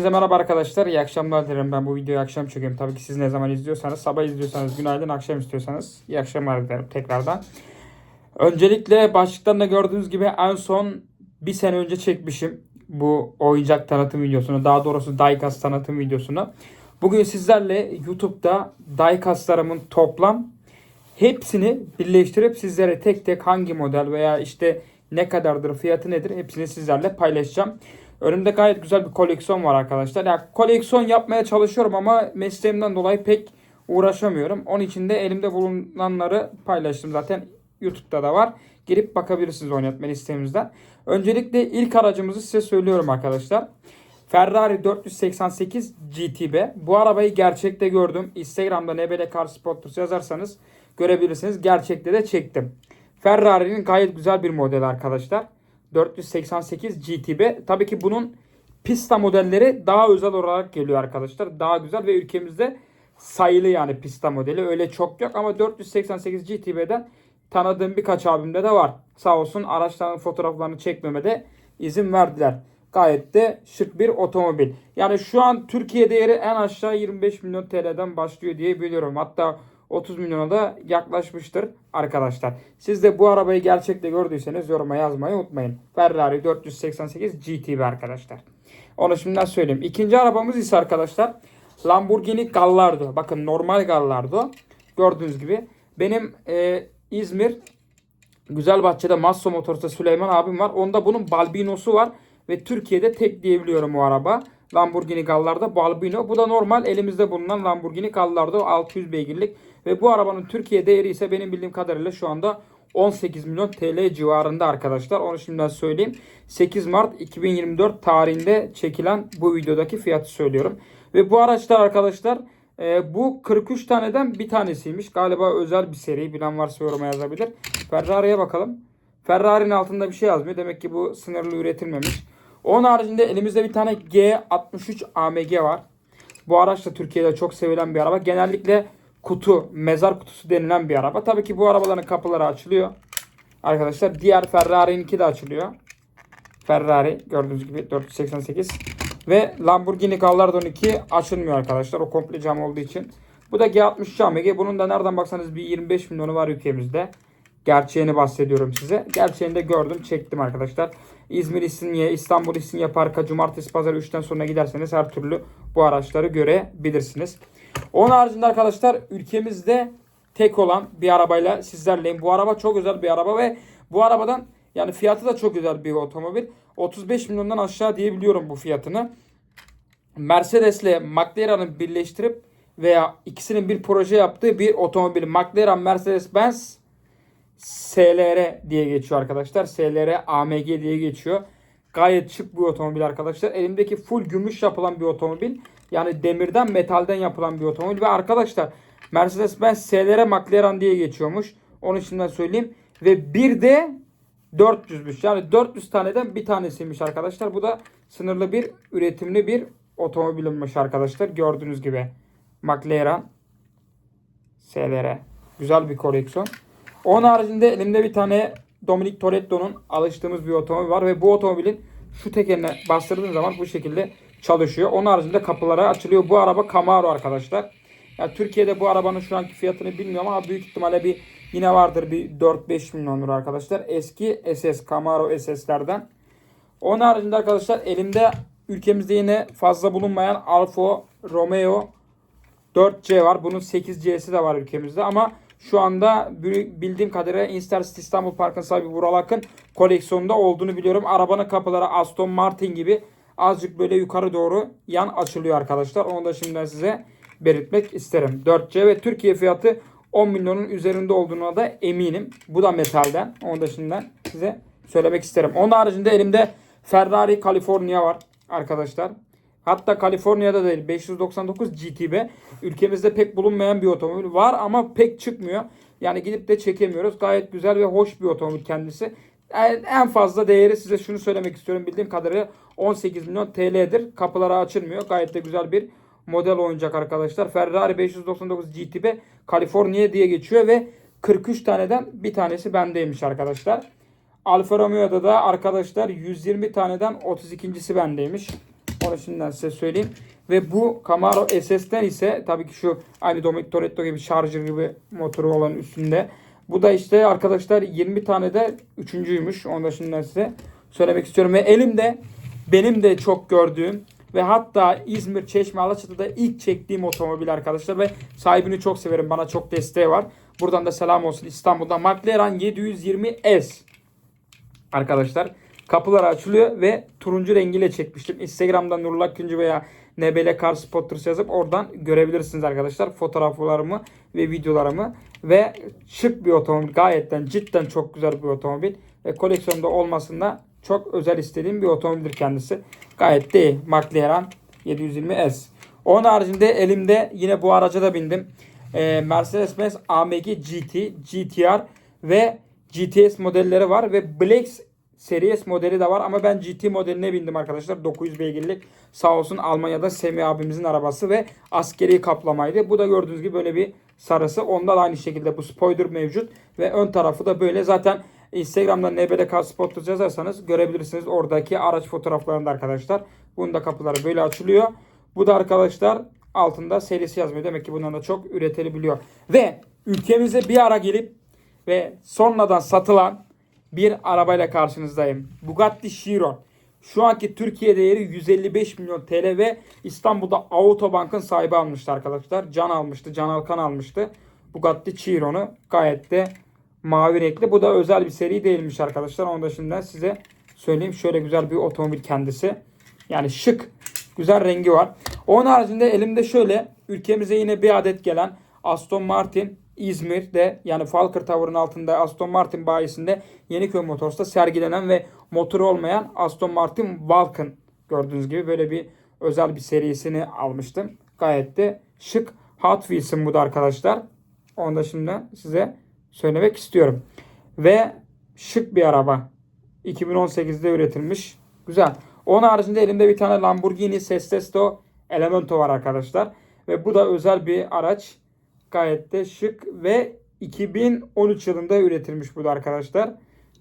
Herkese merhaba arkadaşlar. İyi akşamlar dilerim. Ben bu videoyu akşam çekiyorum. Tabii ki siz ne zaman izliyorsanız, sabah izliyorsanız, günaydın, akşam istiyorsanız iyi akşamlar dilerim tekrardan. Öncelikle başlıktan da gördüğünüz gibi en son bir sene önce çekmişim bu oyuncak tanıtım videosunu. Daha doğrusu diecast tanıtım videosunu. Bugün sizlerle YouTube'da diecastlarımın toplam hepsini birleştirip sizlere tek tek hangi model veya işte ne kadardır fiyatı nedir hepsini sizlerle paylaşacağım. Önümde gayet güzel bir koleksiyon var arkadaşlar. Ya koleksiyon yapmaya çalışıyorum ama mesleğimden dolayı pek uğraşamıyorum. Onun için de elimde bulunanları paylaştım zaten. YouTube'da da var. Girip bakabilirsiniz oynatma listemizden. Öncelikle ilk aracımızı size söylüyorum arkadaşlar. Ferrari 488 GTB. Bu arabayı gerçekte gördüm. Instagram'da NBL Car Spotters yazarsanız görebilirsiniz. Gerçekte de çektim. Ferrari'nin gayet güzel bir model arkadaşlar. 488 GTB. Tabii ki bunun pista modelleri daha özel olarak geliyor arkadaşlar. Daha güzel ve ülkemizde sayılı yani pista modeli. Öyle çok yok ama 488 GTB'den tanıdığım birkaç abimde de var. Sağ olsun araçların fotoğraflarını çekmeme izin verdiler. Gayet de şık bir otomobil. Yani şu an Türkiye değeri en aşağı 25 milyon TL'den başlıyor diye biliyorum. Hatta 30 milyona da yaklaşmıştır arkadaşlar. Siz de bu arabayı gerçekte gördüyseniz yoruma yazmayı unutmayın. Ferrari 488 GTB arkadaşlar. Onu şimdiden söyleyeyim. İkinci arabamız ise arkadaşlar Lamborghini Gallardo. Bakın normal Gallardo. Gördüğünüz gibi. Benim e, İzmir Güzelbahçe'de Masso Motors'ta Süleyman abim var. Onda bunun Balbino'su var. Ve Türkiye'de tek diyebiliyorum o araba. Lamborghini Gallardo Balbino. Bu da normal elimizde bulunan Lamborghini Gallardo 600 beygirlik. Ve bu arabanın Türkiye değeri ise benim bildiğim kadarıyla şu anda 18 milyon TL civarında arkadaşlar. Onu şimdiden söyleyeyim. 8 Mart 2024 tarihinde çekilen bu videodaki fiyatı söylüyorum. Ve bu araçlar arkadaşlar e, bu 43 taneden bir tanesiymiş. Galiba özel bir seri. Bilen varsa yoruma yazabilir. Ferrari'ye bakalım. Ferrari'nin altında bir şey yazmıyor. Demek ki bu sınırlı üretilmemiş. Onun haricinde elimizde bir tane G63 AMG var. Bu araç da Türkiye'de çok sevilen bir araba. Genellikle kutu, mezar kutusu denilen bir araba. Tabii ki bu arabaların kapıları açılıyor. Arkadaşlar diğer Ferrari'ninki de açılıyor. Ferrari gördüğünüz gibi 488 ve Lamborghini Gallardo'nun 2 açılmıyor arkadaşlar. O komple cam olduğu için. Bu da G63 AMG. Bunun da nereden baksanız bir 25 milyonu var ülkemizde. Gerçeğini bahsediyorum size. Gerçeğini de gördüm, çektim arkadaşlar. İzmir İstinye, İstanbul İstinye Park'a cumartesi pazar 3'ten sonra giderseniz her türlü bu araçları görebilirsiniz. Onun haricinde arkadaşlar ülkemizde tek olan bir arabayla sizlerleyim. Bu araba çok özel bir araba ve bu arabadan yani fiyatı da çok güzel bir otomobil. 35 milyondan aşağı diyebiliyorum bu fiyatını. Mercedes ile McLaren'ı birleştirip veya ikisinin bir proje yaptığı bir otomobil. McLaren Mercedes-Benz SLR diye geçiyor arkadaşlar. SLR AMG diye geçiyor. Gayet şık bir otomobil arkadaşlar. Elimdeki full gümüş yapılan bir otomobil. Yani demirden metalden yapılan bir otomobil. Ve arkadaşlar Mercedes-Benz SLR McLaren diye geçiyormuş. Onu şimdiden söyleyeyim. Ve bir de 400'müş. Yani 400 taneden bir tanesiymiş arkadaşlar. Bu da sınırlı bir üretimli bir otomobilmiş arkadaşlar. Gördüğünüz gibi McLaren SLR. Güzel bir koleksiyon. Onun haricinde elimde bir tane Dominic Toretto'nun alıştığımız bir otomobil var ve bu otomobilin şu tekerine bastırdığın zaman bu şekilde çalışıyor. Onun haricinde kapıları açılıyor. Bu araba Camaro arkadaşlar. Ya Türkiye'de bu arabanın şu anki fiyatını bilmiyorum ama büyük ihtimalle bir yine vardır bir 4-5 milyon lira arkadaşlar. Eski SS Camaro SS'lerden. Onun haricinde arkadaşlar elimde ülkemizde yine fazla bulunmayan Alfa Romeo 4C var. Bunun 8C'si de var ülkemizde ama şu anda bildiğim kadarıyla Intercity İstanbul Park'ın sahibi Vural Akın koleksiyonunda olduğunu biliyorum. Arabanın kapıları Aston Martin gibi azıcık böyle yukarı doğru yan açılıyor arkadaşlar. Onu da şimdiden size belirtmek isterim. 4C ve Türkiye fiyatı 10 milyonun üzerinde olduğuna da eminim. Bu da metalden. Onu da şimdiden size söylemek isterim. Onun haricinde elimde Ferrari California var arkadaşlar. Hatta Kaliforniya'da değil 599 GTB ülkemizde pek bulunmayan bir otomobil var ama pek çıkmıyor. Yani gidip de çekemiyoruz. Gayet güzel ve hoş bir otomobil kendisi. En fazla değeri size şunu söylemek istiyorum. Bildiğim kadarıyla 18 milyon TL'dir. Kapıları açılmıyor. Gayet de güzel bir model oyuncak arkadaşlar. Ferrari 599 GTB California diye geçiyor ve 43 taneden bir tanesi bendeymiş arkadaşlar. Alfa Romeo'da da arkadaşlar 120 taneden 32.si bendeymiş. Onu size söyleyeyim. Ve bu Camaro SS'den ise tabii ki şu aynı Dominic Toretto gibi şarjı gibi motoru olan üstünde. Bu da işte arkadaşlar 20 tane de üçüncüymüş. Onu da şimdiden size söylemek istiyorum. Ve elimde benim de çok gördüğüm ve hatta İzmir Çeşme Alaçatı'da ilk çektiğim otomobil arkadaşlar ve sahibini çok severim. Bana çok desteği var. Buradan da selam olsun İstanbul'da McLaren 720S arkadaşlar. Kapılar açılıyor ve turuncu rengiyle çekmiştim. Instagram'dan Nurullah Güncü veya NBL Car Spotters yazıp oradan görebilirsiniz arkadaşlar. Fotoğraflarımı ve videolarımı. Ve şık bir otomobil. Gayetten cidden çok güzel bir otomobil. Ve koleksiyonda olmasında çok özel istediğim bir otomobildir kendisi. Gayet de iyi. McLaren 720S. Onun haricinde elimde yine bu araca da bindim. Ee, Mercedes-Benz AMG GT, GTR ve GTS modelleri var ve Black Series modeli de var ama ben GT modeline bindim arkadaşlar. 900 beygirlik sağ olsun Almanya'da Semih abimizin arabası ve askeri kaplamaydı. Bu da gördüğünüz gibi böyle bir sarısı. Onda da aynı şekilde bu spoiler mevcut ve ön tarafı da böyle. Zaten Instagram'dan NBD Car Spotters yazarsanız görebilirsiniz oradaki araç fotoğraflarında arkadaşlar. Bunun da kapıları böyle açılıyor. Bu da arkadaşlar altında serisi yazmıyor. Demek ki bundan da çok üretebiliyor. Ve ülkemize bir ara gelip ve sonradan satılan bir arabayla karşınızdayım. Bugatti Chiron. Şu anki Türkiye değeri 155 milyon TL ve İstanbul'da Autobank'ın sahibi almıştı arkadaşlar. Can almıştı, Can Alkan almıştı. Bugatti Chiron'u gayet de mavi renkli. Bu da özel bir seri değilmiş arkadaşlar. Onu da şimdiden size söyleyeyim. Şöyle güzel bir otomobil kendisi. Yani şık, güzel rengi var. Onun haricinde elimde şöyle ülkemize yine bir adet gelen Aston Martin İzmir'de yani Falkır Tower'ın altında Aston Martin bayisinde Yeniköy Motors'ta sergilenen ve motoru olmayan Aston Martin Vulcan gördüğünüz gibi böyle bir özel bir serisini almıştım. Gayet de şık Hot Wheels'in bu da arkadaşlar. Onu da şimdi size söylemek istiyorum. Ve şık bir araba. 2018'de üretilmiş. Güzel. Onun haricinde elimde bir tane Lamborghini Sesto Elemento var arkadaşlar. Ve bu da özel bir araç. Gayet de şık ve 2013 yılında üretilmiş bu da arkadaşlar.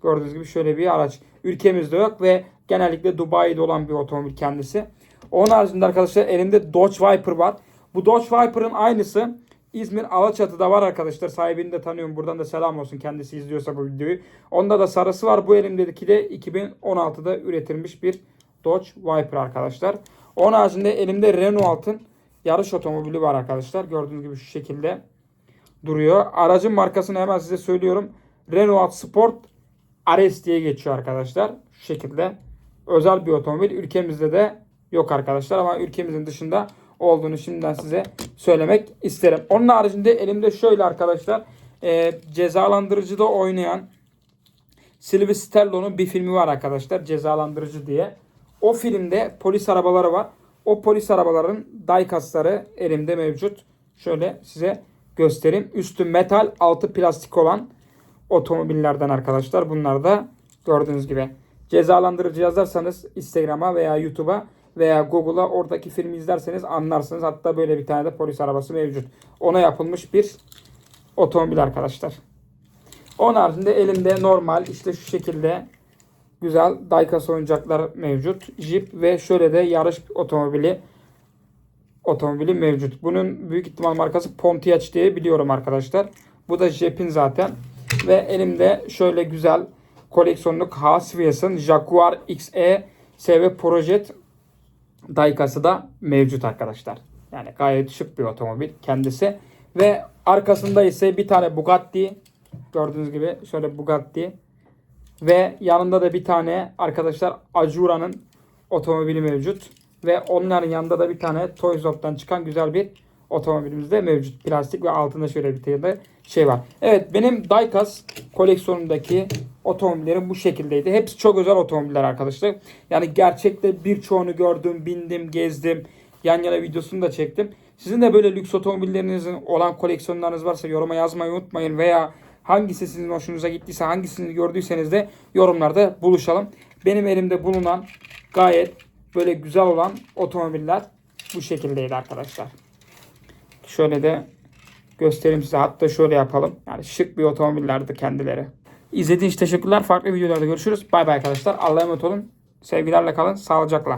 Gördüğünüz gibi şöyle bir araç. Ülkemizde yok ve genellikle Dubai'de olan bir otomobil kendisi. Onun haricinde arkadaşlar elimde Dodge Viper var. Bu Dodge Viper'ın aynısı İzmir Alaçatı'da var arkadaşlar. Sahibini de tanıyorum. Buradan da selam olsun kendisi izliyorsa bu videoyu. Onda da sarısı var. Bu elimdeki de 2016'da üretilmiş bir Dodge Viper arkadaşlar. Onun haricinde elimde Renault'ın yarış otomobili var arkadaşlar. Gördüğünüz gibi şu şekilde duruyor. Aracın markasını hemen size söylüyorum. Renault Sport RS diye geçiyor arkadaşlar. Şu şekilde. Özel bir otomobil. Ülkemizde de yok arkadaşlar ama ülkemizin dışında olduğunu şimdiden size söylemek isterim. Onun haricinde elimde şöyle arkadaşlar e, cezalandırıcıda oynayan Sylvester Stallone'un bir filmi var arkadaşlar. Cezalandırıcı diye. O filmde polis arabaları var. O polis arabaların diecastları elimde mevcut. Şöyle size göstereyim. Üstü metal, altı plastik olan otomobillerden arkadaşlar. Bunlar da gördüğünüz gibi. Cezalandırıcı yazarsanız Instagram'a veya YouTube'a veya Google'a oradaki filmi izlerseniz anlarsınız. Hatta böyle bir tane de polis arabası mevcut. Ona yapılmış bir otomobil arkadaşlar. Onun haricinde elimde normal işte şu şekilde güzel diecast oyuncaklar mevcut. Jeep ve şöyle de yarış otomobili otomobili mevcut. Bunun büyük ihtimal markası Pontiac diye biliyorum arkadaşlar. Bu da Jeep'in zaten. Ve elimde şöyle güzel koleksiyonluk Haas Wheels'ın Jaguar XE SV Projet Daikası da mevcut arkadaşlar. Yani gayet şık bir otomobil kendisi. Ve arkasında ise bir tane Bugatti. Gördüğünüz gibi şöyle Bugatti. Ve yanında da bir tane arkadaşlar Acura'nın otomobili mevcut. Ve onların yanında da bir tane Toys çıkan güzel bir otomobilimiz de mevcut. Plastik ve altında şöyle bir tane şey var. Evet benim Diecast koleksiyonumdaki otomobillerim bu şekildeydi. Hepsi çok özel otomobiller arkadaşlar. Yani gerçekte birçoğunu gördüm, bindim, gezdim. Yan yana videosunu da çektim. Sizin de böyle lüks otomobillerinizin olan koleksiyonlarınız varsa yoruma yazmayı unutmayın. Veya hangisi sizin hoşunuza gittiyse hangisini gördüyseniz de yorumlarda buluşalım. Benim elimde bulunan gayet böyle güzel olan otomobiller bu şekildeydi arkadaşlar. Şöyle de göstereyim size. Hatta şöyle yapalım. Yani şık bir otomobillerdi kendileri. İzlediğiniz için teşekkürler. Farklı videolarda görüşürüz. Bay bay arkadaşlar. Allah'a emanet olun. Sevgilerle kalın. Sağlıcakla.